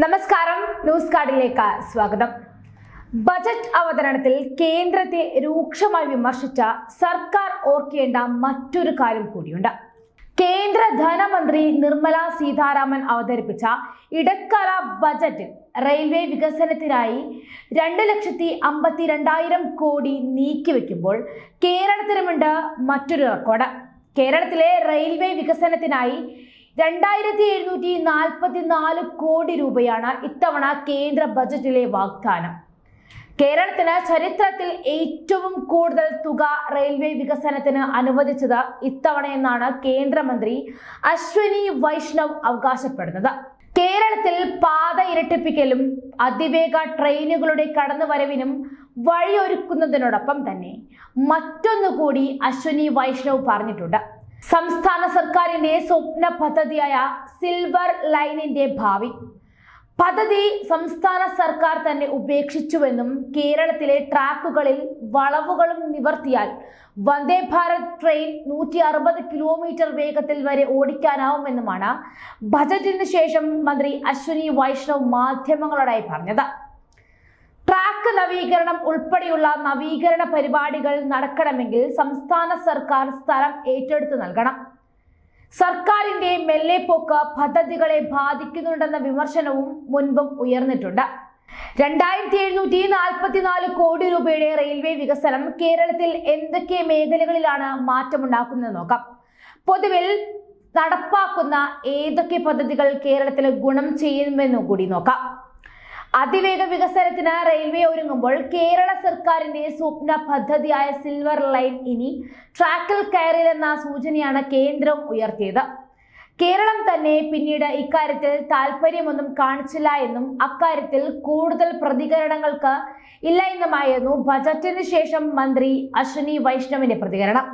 നമസ്കാരം. ന്യൂസ് കാർഡിലേക്ക് സ്വാഗതം. ബജറ്റ് അവതരണത്തിൽ കേന്ദ്രത്തെ രൂക്ഷമായി വിമർശിച്ച സർക്കാർ ഓർക്കേണ്ട മറ്റൊരു കാര്യം കൂടിയുണ്ട്. കേന്ദ്ര ധനമന്ത്രി നിർമ്മല സീതാരാമൻ അവതരിപ്പിച്ച ഇടക്കാല ബജറ്റിൽ റെയിൽവേ വികസനത്തിനായി രണ്ട് ലക്ഷത്തി അമ്പത്തി രണ്ടായിരം കോടി നീക്കിവെക്കുമ്പോൾ കേരളത്തിനുമുണ്ട് മറ്റൊരു റെക്കോർഡ്. കേരളത്തിലെ റെയിൽവേ വികസനത്തിനായി രണ്ടായിരത്തി എഴുന്നൂറ്റി നാൽപ്പത്തി നാല് കോടി രൂപയാണ് ഇത്തവണ കേന്ദ്ര ബജറ്റിലെ വാഗ്ദാനം. കേരളത്തിന് ചരിത്രത്തിൽ ഏറ്റവും കൂടുതൽ തുക റെയിൽവേ വികസനത്തിന് അനുവദിച്ചത് ഇത്തവണയെന്നാണ് കേന്ദ്രമന്ത്രി അശ്വനി വൈഷ്ണവ് അവകാശപ്പെടുന്നത്. കേരളത്തിൽ പാത ഇരട്ടിപ്പിക്കലും അതിവേഗ ട്രെയിനുകളുടെ കടന്നുവരവിനും വഴിയൊരുക്കുന്നതിനോടൊപ്പം തന്നെ മറ്റൊന്നുകൂടി അശ്വനി വൈഷ്ണവ് പറഞ്ഞിട്ടുണ്ട്. സംസ്ഥാന സർക്കാരിന്റെ സ്വപ്ന പദ്ധതിയായ സിൽവർ ലൈനിന്റെ ഭാവി. പദ്ധതി സംസ്ഥാന സർക്കാർ തന്നെ ഉപേക്ഷിച്ചുവെന്നും കേരളത്തിലെ ട്രാക്കുകളിൽ വളവുകളും നിവർത്തിയാൽ വന്ദേ ഭാരത് ട്രെയിൻ നൂറ്റി അറുപത് കിലോമീറ്റർ വേഗത്തിൽ വരെ ഓടിക്കാനാവുമെന്നുമാണ് ബജറ്റിന് ശേഷം മന്ത്രി അശ്വിനി വൈഷ്ണവ് മാധ്യമങ്ങളോടായി പറഞ്ഞത്. ട്രാക്ക് നവീകരണം ഉൾപ്പെടെയുള്ള നവീകരണ പരിപാടികൾ നടക്കണമെങ്കിൽ സംസ്ഥാന സർക്കാർ സ്ഥലം ഏറ്റെടുത്ത് നൽകണം. സർക്കാരിന്റെ മെല്ലെപ്പോക്ക് പദ്ധതികളെ ബാധിക്കുന്നുണ്ടെന്ന വിമർശനവും മുൻപും ഉയർന്നിട്ടുണ്ട്. രണ്ടായിരത്തി എഴുന്നൂറ്റി നാൽപ്പത്തിനാല് കോടി രൂപയുടെ റെയിൽവേ വികസനം കേരളത്തിൽ എന്തൊക്കെ മേഖലകളിലാണ് മാറ്റമുണ്ടാക്കുന്നത് നോക്കാം. പൊതുവിൽ നടപ്പാക്കുന്ന ഏതൊക്കെ പദ്ധതികൾ കേരളത്തിൽ ഗുണം ചെയ്യുമെന്നു കൂടി നോക്കാം. അതിവേഗ വികസനത്തിന് റെയിൽവേ ഒരുങ്ങുമ്പോൾ കേരള സർക്കാരിന്റെ സ്വപ്ന പദ്ധതിയായ സിൽവർ ലൈൻ ഇനി ട്രാക്കിൽ കയറില്ലെന്ന സൂചനയാണ് കേന്ദ്രം ഉയർത്തിയത്. കേരളം തന്നെ പിന്നീട് ഇക്കാര്യത്തിൽ താല്പര്യമൊന്നും കാണിച്ചില്ല എന്നും അക്കാര്യത്തിൽ കൂടുതൽ പ്രതികരണങ്ങൾക്ക് ഇല്ല എന്നുമായിരുന്നു ബജറ്റിന് ശേഷം മന്ത്രി അശ്വിനി വൈഷ്ണവിന്റെ പ്രതികരണം.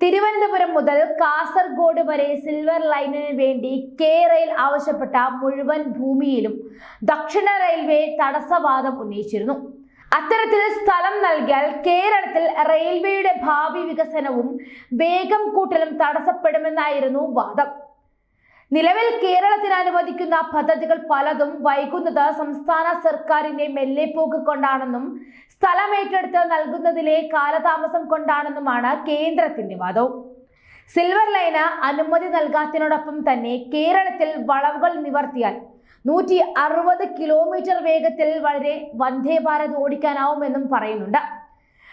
തിരുവനന്തപുരം മുതൽ കാസർഗോഡ് വരെ സിൽവർ ലൈനിന് വേണ്ടി കെ റെയിൽ ആവശ്യപ്പെട്ട മുഴുവൻ ഭൂമിയിലും ദക്ഷിണ റെയിൽവേ തടസ്സവാദം ഉന്നയിച്ചിരുന്നു. അത്തരത്തിൽ സ്ഥലം നൽകിയാൽ കേരളത്തിൽ റെയിൽവേയുടെ ഭാവി വികസനവും വേഗം കൂട്ടലും തടസ്സപ്പെടുമെന്നായിരുന്നു വാദം. നിലവിൽ കേരളത്തിന് അനുവദിക്കുന്ന പദ്ധതികൾ പലതും വൈകുന്നത് സംസ്ഥാന സർക്കാരിന്റെ മെല്ലെപ്പോക്ക് കൊണ്ടാണെന്നും സ്ഥലം ഏറ്റെടുത്ത് നൽകുന്നതിലെ കാലതാമസം കൊണ്ടാണെന്നുമാണ് കേന്ദ്രത്തിന്റെ വാദവും സിൽവർ ലൈന് അനുമതി നൽകാത്തതിനോടൊപ്പം തന്നെ കേരളത്തിൽ വളവുകൾ നിവർത്തിയാൽ നൂറ്റി അറുപത് കിലോമീറ്റർ വേഗത്തിൽ വളരെ വന്ദേ ഭാരത് ഓടിക്കാനാവുമെന്നും പറയുന്നുണ്ട്.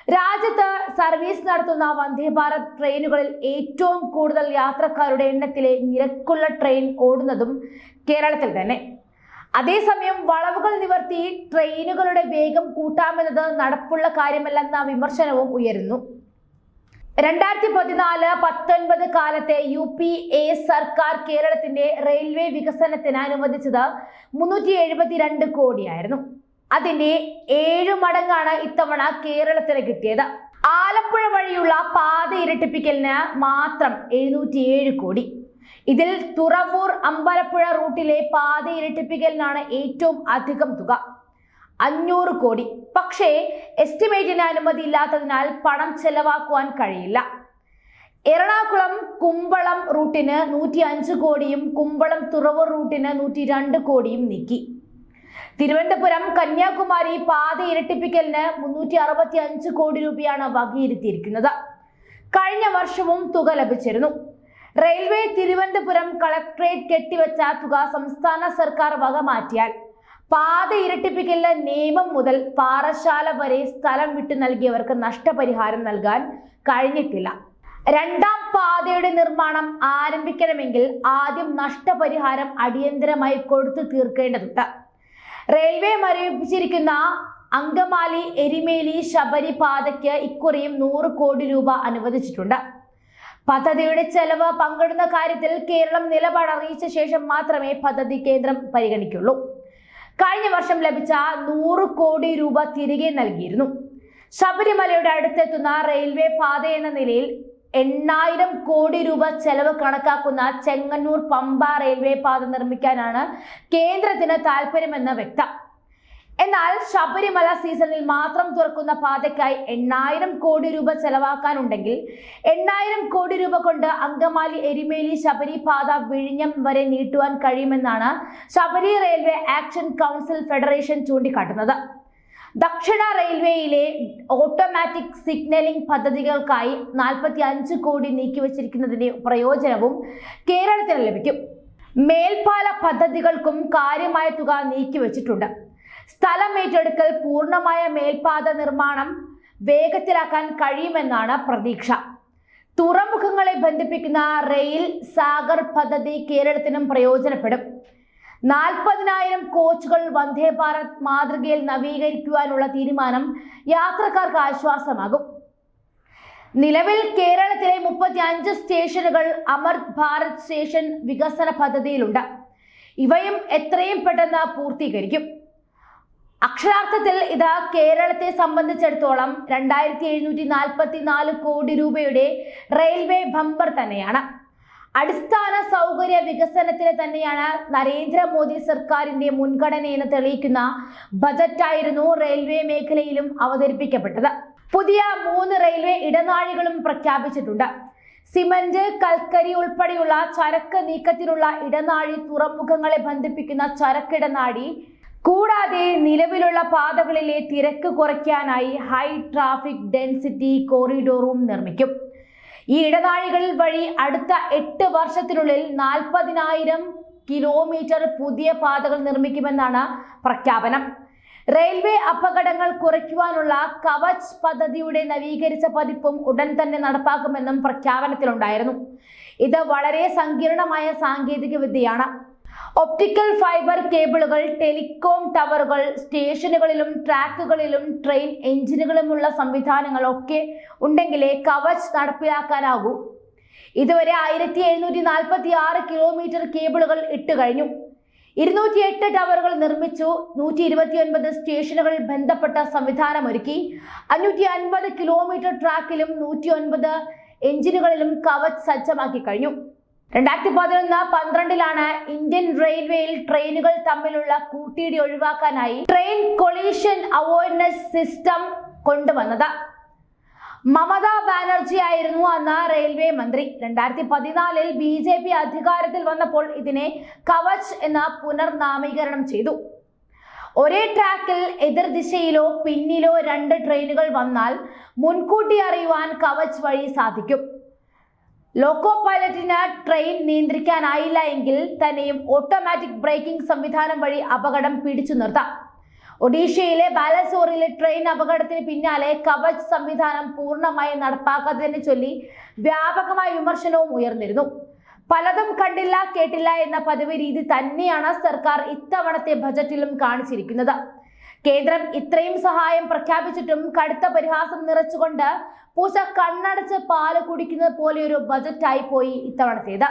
രാജ്യത്ത് സർവീസ് നടത്തുന്ന വന്ദേ ഭാരത് ട്രെയിനുകളിൽ ഏറ്റവും കൂടുതൽ യാത്രക്കാരുടെ എണ്ണത്തിലെ നിരക്കുള്ള ട്രെയിൻ ഓടുന്നതും കേരളത്തിൽ തന്നെ. അതേസമയം വളവുകൾ നിവർത്തി ട്രെയിനുകളുടെ വേഗം കൂട്ടാമെന്നത് നടപ്പുള്ള കാര്യമല്ലെന്ന വിമർശനവും ഉയരുന്നു. രണ്ടായിരത്തി പതിനാല് പത്തൊൻപത് കാലത്തെ യു പി എ സർക്കാർ കേരളത്തിന്റെ റെയിൽവേ വികസനത്തിന് അനുവദിച്ചത് മുന്നൂറ്റി എഴുപത്തിരണ്ട് കോടിയായിരുന്നു. അതിന്റെ ഏഴ് മടങ്ങാണ് ഇത്തവണ കേരളത്തിന് കിട്ടിയത്. ആലപ്പുഴ വഴിയുള്ള പാത ഇരട്ടിപ്പിക്കലിന് മാത്രം എഴുന്നൂറ്റിയേഴ് കോടി. ഇതിൽ തുറവൂർ അമ്പലപ്പുഴ റൂട്ടിലെ പാത ഇരട്ടിപ്പിക്കലിനാണ് ഏറ്റവും അധികം തുക. അഞ്ഞൂറ് കോടി. പക്ഷേ എസ്റ്റിമേറ്റിന് അനുമതി ഇല്ലാത്തതിനാൽ പണം ചെലവാക്കുവാൻ കഴിയില്ല. എറണാകുളം കുമ്പളം റൂട്ടിന് നൂറ്റി അഞ്ച് കോടിയും കുമ്പളം തുറവൂർ റൂട്ടിന് നൂറ്റി രണ്ട് കോടിയും നീക്കി. തിരുവനന്തപുരം കന്യാകുമാരി പാത ഇരട്ടിപ്പിക്കലിന് മുന്നൂറ്റി അറുപത്തി അഞ്ച് കോടി രൂപയാണ് വകയിരുത്തിയിരിക്കുന്നത്. കഴിഞ്ഞ വർഷവും തുക ലഭിച്ചിരുന്നു. റെയിൽവേ തിരുവനന്തപുരം കളക്ട്രേറ്റ് കെട്ടിവെച്ച തുക സംസ്ഥാന സർക്കാർ വക മാറ്റിയാൽ പാത ഇരട്ടിപ്പിക്കലിന് നിയമം മുതൽ പാറശാല വരെ സ്ഥലം വിട്ടു നൽകിയവർക്ക് നഷ്ടപരിഹാരം നൽകാൻ കഴിഞ്ഞിട്ടില്ല. രണ്ടാം പാതയുടെ നിർമ്മാണം ആരംഭിക്കണമെങ്കിൽ ആദ്യം നഷ്ടപരിഹാരം അടിയന്തരമായി കൊടുത്തു തീർക്കേണ്ടതുണ്ട്. റെയിൽവേ മരവിപ്പിച്ചിരിക്കുന്ന അങ്കമാലി എരിമേലി ശബരി പാതയ്ക്ക് ഇക്കുറിയും നൂറ് കോടി രൂപ അനുവദിച്ചിട്ടുണ്ട്. പദ്ധതിയുടെ ചെലവ് പങ്കിടുന്ന കാര്യത്തിൽ കേരളം നിലപാട് അറിയിച്ച ശേഷം മാത്രമേ പദ്ധതി കേന്ദ്രം പരിഗണിക്കുള്ളൂ. കഴിഞ്ഞ വർഷം ലഭിച്ച നൂറ് കോടി രൂപ തിരികെ നൽകിയിരുന്നു. ശബരിമലയുടെ അടുത്തെത്തുന്ന റെയിൽവേ പാത എന്ന നിലയിൽ എണ്ണായിരം കോടി രൂപ ചെലവ് കണക്കാക്കുന്ന ചെങ്ങന്നൂർ പമ്പ റെയിൽവേ പാത നിർമ്മിക്കാനാണ് കേന്ദ്രത്തിന് താല്പര്യമെന്ന് വ്യക്തം. എന്നാൽ ശബരിമല സീസണിൽ മാത്രം തുറക്കുന്ന പാതയ്ക്കായി എണ്ണായിരം കോടി രൂപ ചെലവാക്കാനുണ്ടെങ്കിൽ എണ്ണായിരം കോടി രൂപ കൊണ്ട് അങ്കമാലി എരിമേലി ശബരി പാത വിഴിഞ്ഞം വരെ നീട്ടുവാൻ കഴിയുമെന്നാണ് Sabari railway action council federation ചൂണ്ടിക്കാട്ടുന്നത്. ദക്ഷിണ റെയിൽവേയിലെ ഓട്ടോമാറ്റിക് സിഗ്നലിംഗ് പദ്ധതികൾക്കായി നാൽപ്പത്തി അഞ്ച് കോടി നീക്കിവച്ചിരിക്കുന്നതിന്റെ പ്രയോജനവും കേരളത്തിന് ലഭിക്കും. മേൽപ്പാല പദ്ധതികൾക്കും കാര്യമായ തുക നീക്കിവച്ചിട്ടുണ്ട്. സ്ഥലം ഏറ്റെടുക്കൽ പൂർണമായ മേൽപ്പാത നിർമ്മാണം വേഗത്തിലാക്കാൻ കഴിയുമെന്നാണ് പ്രതീക്ഷ. തുറമുഖങ്ങളെ ബന്ധിപ്പിക്കുന്ന റെയിൽ സാഗർ പദ്ധതി കേരളത്തിനും പ്രയോജനപ്പെടും. നാൽപ്പതിനായിരം കോച്ചുകൾ വന്ദേ ഭാരത് മാതൃകയിൽ നവീകരിക്കുവാനുള്ള തീരുമാനം യാത്രക്കാർക്ക് ആശ്വാസമാകും. നിലവിൽ കേരളത്തിലെ മുപ്പത്തി അഞ്ച് സ്റ്റേഷനുകൾ അമൃത് ഭാരത് സ്റ്റേഷൻ വികസന പദ്ധതിയിലുണ്ട്. ഇവയും എത്രയും പെട്ടെന്ന് പൂർത്തീകരിക്കും. അക്ഷരാർത്ഥത്തിൽ ഇത് കേരളത്തെ സംബന്ധിച്ചിടത്തോളം രണ്ടായിരത്തി എഴുന്നൂറ്റി നാൽപ്പത്തി നാല് കോടി രൂപയുടെ റെയിൽവേ ബമ്പർ തന്നെയാണ്. അടിസ്ഥാന സൗകര്യ വികസനത്തിന് തന്നെയാണ് നരേന്ദ്രമോദി സർക്കാരിന്റെ മുൻഗണന എന്ന് തെളിയിക്കുന്ന ബജറ്റായിരുന്നു റെയിൽവേ മേഖലയിലും അവതരിപ്പിക്കപ്പെട്ടത്. പുതിയ മൂന്ന് റെയിൽവേ ഇടനാഴികളും പ്രഖ്യാപിച്ചിട്ടുണ്ട്. സിമന്റ് കൽക്കരി ഉൾപ്പെടെയുള്ള ചരക്ക് നീക്കത്തിനുള്ള ഇടനാഴി തുറമുഖങ്ങളെ ബന്ധിപ്പിക്കുന്ന ചരക്കിടനാഴി കൂടാതെ നിലവിലുള്ള പാതകളിലെ തിരക്ക് കുറയ്ക്കാനായി ഹൈ ട്രാഫിക് ഡെൻസിറ്റി കോറിഡോറും നിർമ്മിക്കും. ഈ ഇടനാഴികളിൽ വഴി അടുത്ത എട്ട് വർഷത്തിനുള്ളിൽ നാൽപ്പതിനായിരം കിലോമീറ്റർ പുതിയ പാതകൾ നിർമ്മിക്കുമെന്നാണ് പ്രഖ്യാപനം. റെയിൽവേ അപകടങ്ങൾ കുറയ്ക്കുവാനുള്ള കവച് പദ്ധതിയുടെ നവീകരിച്ച പതിപ്പും ഉടൻ തന്നെ നടപ്പാക്കുമെന്നും പ്രഖ്യാപനത്തിലുണ്ടായിരുന്നു. ഇത് വളരെ സങ്കീർണമായ സാങ്കേതിക വിദ്യയാണ് ഒപ്റ്റിക്കൽ ഫൈബർ കേബിളുകൾ ടെലികോം ടവറുകൾ സ്റ്റേഷനുകളിലും ട്രാക്കുകളിലും ട്രെയിൻ എഞ്ചിനുകളുമുള്ള സംവിധാനങ്ങളൊക്കെ ഉണ്ടെങ്കിലേ കവച് നടപ്പിലാക്കാനാകൂ. ഇതുവരെ ആയിരത്തി എഴുന്നൂറ്റി നാൽപ്പത്തി ആറ് കിലോമീറ്റർ കേബിളുകൾ ഇട്ട് കഴിഞ്ഞു. ഇരുന്നൂറ്റി എട്ട് ടവറുകൾ നിർമ്മിച്ചു. നൂറ്റി ഇരുപത്തി ഒൻപത് സ്റ്റേഷനുകൾ ബന്ധപ്പെട്ട സംവിധാനമൊരുക്കി. അഞ്ഞൂറ്റി അൻപത് കിലോമീറ്റർ ട്രാക്കിലും നൂറ്റി ഒൻപത് എഞ്ചിനുകളിലും കവച് സജ്ജമാക്കി കഴിഞ്ഞു. രണ്ടായിരത്തി പതിനൊന്ന് പന്ത്രണ്ടിലാണ് ഇന്ത്യൻ റെയിൽവേയിൽ ട്രെയിനുകൾ തമ്മിലുള്ള കൂട്ടിയിടി ഒഴിവാക്കാനായി ട്രെയിൻ കൊളീഷൻ അവോയ്ഡ്നസ് സിസ്റ്റം കൊണ്ടുവന്നത്. മമതാ ബാനർജി ആയിരുന്നു അന്ന് റെയിൽവേ മന്ത്രി. രണ്ടായിരത്തി പതിനാലിൽ ബി ജെ പി അധികാരത്തിൽ വന്നപ്പോൾ ഇതിനെ കവച് എന്ന പുനർനാമീകരണം ചെയ്തു. ഒരേ ട്രാക്കിൽ എതിർദിശയിലോ പിന്നിലോ രണ്ട് ട്രെയിനുകൾ വന്നാൽ മുൻകൂട്ടി അറിയുവാൻ കവച് വഴി സാധിക്കും. ലോക്കോ പൈലറ്റിന് ട്രെയിൻ നിയന്ത്രിക്കാനായില്ല എങ്കിൽ തന്നെയും ഓട്ടോമാറ്റിക് ബ്രേക്കിംഗ് സംവിധാനം വഴി അപകടം പിടിച്ചു നിർത്താം. ഒഡീഷയിലെ ബാലസോറിലെ ട്രെയിൻ അപകടത്തിന് പിന്നാലെ കവച് സംവിധാനം പൂർണമായി നടപ്പാക്കാത്തതിനെ ചൊല്ലി വ്യാപകമായ വിമർശനവും ഉയർന്നിരുന്നു. പലതും കണ്ടില്ല കേട്ടില്ല എന്ന പതിവ് രീതി തന്നെയാണ് സർക്കാർ ഇത്തവണത്തെ ബജറ്റിലും കാണിച്ചിരിക്കുന്നത്. കേന്ദ്രം ഇത്രയും സഹായം പ്രഖ്യാപിച്ചിട്ടും കടുത്ത പരിഹാസം നിറച്ചുകൊണ്ട് പൂച്ച കണ്ണടച്ച് പാൽ കുടിക്കുന്നത് പോലെ ഒരു ബജറ്റായി പോയി ഇത്തവണത്തേത്